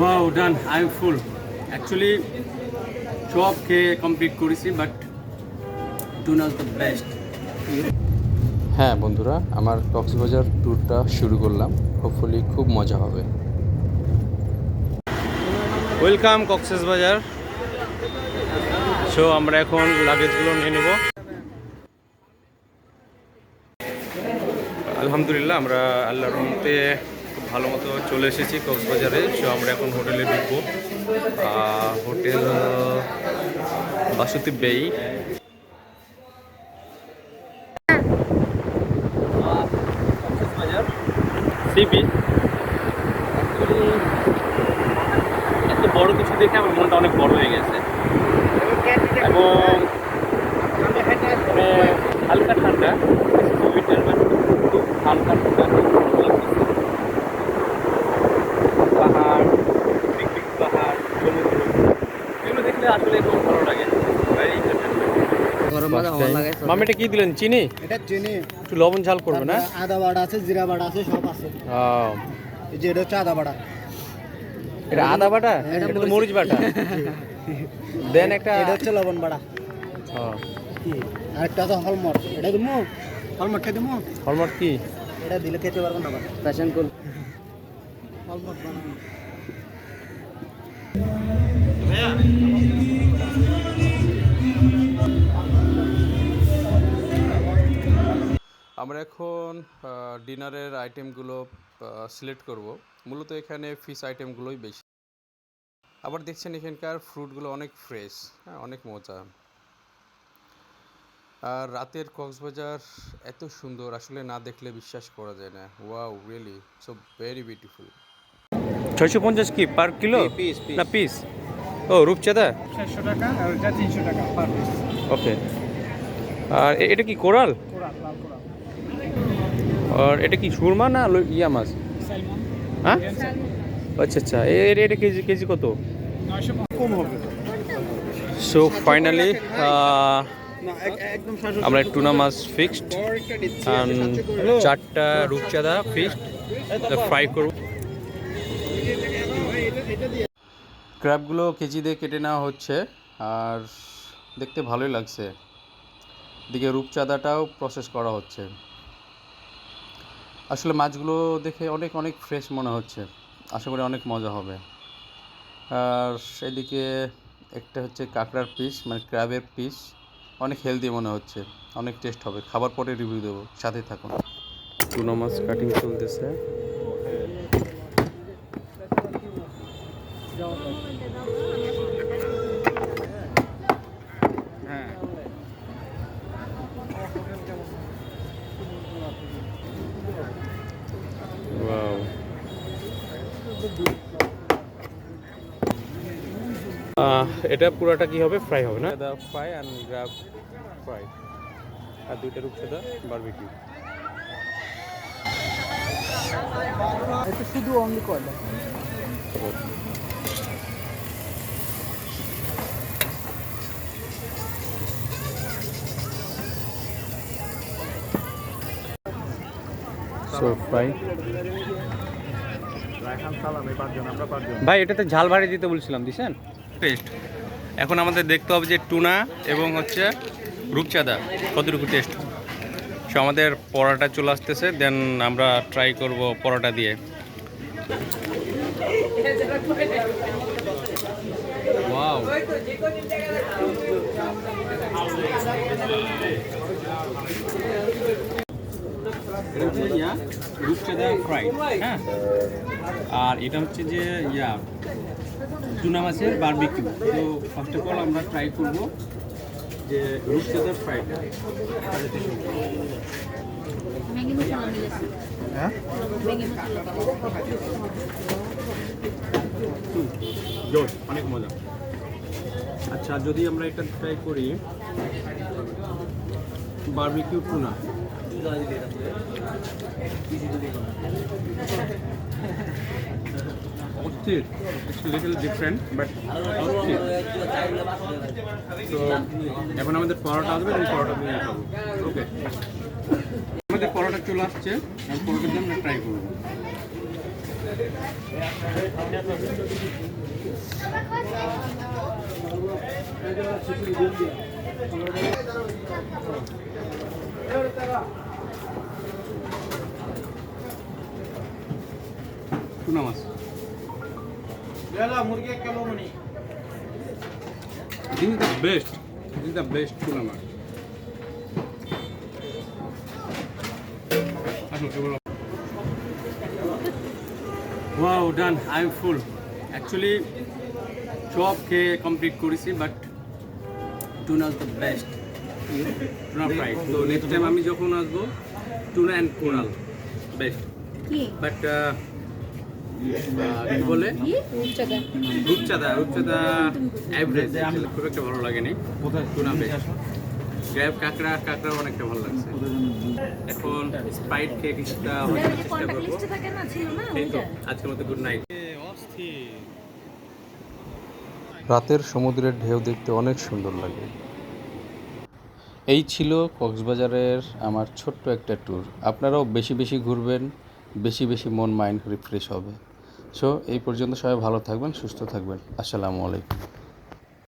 Wow done I am full actually সব খেয়ে complete করেছি বাট টুনা দ্য বেস্ট হ্যাঁ বন্ধুরা আমার কক্সবাজার ট্যুরটা শুরু করলাম। হোপফুলি খুব মজা হবে। ওয়েলকাম কক্সেস বাজার সো আমরা এখন লাগেজগুলো নিয়ে নেব। আলহামদুলিল্লাহ আমরা আল্লাহর রহমতে ভালো মতো চলে এসেছি কক্সবাজারে। সো আমরা এখন হোটেলে ঢুকবো। হোটেল বাসুতি বেই। এত বড় কিছু দেখে আমার মনটা অনেক বড় হয়ে গেছে। এবং হালকা ঠান্ডা হালকা ঠান্ডা। আসলে খুব ভালো লাগে। মামি এটা কি দিলেন? চিনি? এটা চিনি। একটু লবণ ঝাল করবে না? আদা বাটা আছে জিরা বাটা আছে সব আছে। এই যে এটা হচ্ছে আদা বাটা। এটা আদা বাটা? এটা তো মরিচ। বাটা। দেন একটা এটা হচ্ছে লবণ বাটা। হ্যাঁ। কি? আরেকটা আছে হলমার্ক এটা দিমু হলমার্ক খেয়ে দিমু হলমার্ক কি? এটা দিলে খেতে পারব না ফ্যাশন কুল হলমার্ক আমরা এখন ডিনারের আইটেমগুলো সিলেক্ট করব। মূলত এখানে ফিশ আইটেমগুলোই বেশি। আবার দেখছেন এখানকার ফ্রুটগুলো অনেক ফ্রেশ হ্যাঁ অনেক মজা। আর রাতের কক্সবাজার এত সুন্দর আসলে না দেখলে বিশ্বাস করা যায় না। Wow really so very beautiful ছয়শো পঞ্চাশ কি পার কিলো না পিস ও রূপচাঁদা? চারশো টাকা আর এটা তিনশো টাকা পার পিস ওকে আর এটা কি কোরাল? কোরাল লাল কোরাল। আর এটা কি সুরমা না ইয়া মাছ? হ্যাঁ? আচ্ছা আচ্ছা। এ- এ- এটা কেজি কেজি কত? কম হবে। সো ফাইনালি আমরা টুনা মাছ ফিক্সড চারটা রূপচাঁদা ফিক্সড ফ্রাই করব। ক্র্যাবগুলো কেজি দিয়ে কেটে নেওয়া হচ্ছে আর দেখতে ভালোই লাগছে। এদিকে রূপচাঁদাটাও প্রসেস করা হচ্ছে। আসলে মাছগুলো দেখে অনেক অনেক ফ্রেশ মনে হচ্ছে। আশা করি অনেক মজা হবে। আর সেদিকে একটা হচ্ছে কাঁকড়ার পিস মানে ক্র্যাবের পিস অনেক হেলদি মনে হচ্ছে। অনেক টেস্ট হবে। খাবার পরে রিভিউ দেবো। সাথে থাকুন। টুনা মাছ কাটিং চলতেছে। Wow. এটা পুরোটা কি হবে? ফ্রাই হবে না? The fry and grab fry আর দুইটা রূপসাদা বারবিকিউ এটা শুধু অনলি কয়লা সো ফ্রাই ভাই এটাতে ঝাল বাড়ি দিতে বলছিলাম দিছেন? টেস্ট এখন আমাদের দেখতে হবে যে টুনা এবং হচ্ছে রূপচাঁদা কতটুকু টেস্ট সো আমাদের পরোটা চলে আসতেছে দেন আমরা ট্রাই করব পরোটা দিয়ে। ওয়াও এটা হচ্ছে ইয়া রূপচাঁদা ফ্রাই হ্যাঁ? আর এটা হচ্ছে যে ইয়া টুনা মাছের বারবিকিউ তো ফার্স্ট অফ অল আমরা ট্রাই করব যে রূপচাঁদার ফ্রাইটা হ্যাঁ? জোর অনেক মজা। আচ্ছা যদি আমরা এটা ট্রাই করি barbecue tuna little different but অস্থির তো এখন আমাদের পরোটা আসবে এবং পরোটা দিয়ে খাব। ওকে আমাদের পরোটা চলে আসছে আমি পরোটার জন্য ট্রাই করব। টুনা মাছ। This is the best. This is the best tuna much. Wow done I am full actually সব খেয়ে কমপ্লিট করেছি but tuna is the best tuna fry তো নেক্সট টাইম আমি যখন আসব টুনা অ্যান্ড কোরাল বেস্ট কি? But কি বলে? রূপচাঁদা। রূপচাঁদা অ্যাভারেজ খুব একটা ভালো লাগেনি। টুনা বেস্ট গ্র্যাব কাঁকড়া কাঁকড়া অনেকটা ভালো লাগছে। এখন স্প্রাইট খেয়ে কিছুটা হয়তো চেষ্টা করব। লিস্টে থাকে না? ছিল না? এই তো ওইটা। আজকের মতো গুড নাইট রাতের সমুদ্রের ঢেউ দেখতে অনেক সুন্দর লাগে। এই ছিল কক্সবাজারের আমার ছোট্ট একটা ট্যুর আপনারাও বেশি বেশি ঘুরবেন, বেশি বেশি মন মাইন্ড রিফ্রেশ হবে। সো এই পর্যন্ত সবাই ভালো থাকবেন, সুস্থ থাকবেন। আসসালামু আলাইকুম।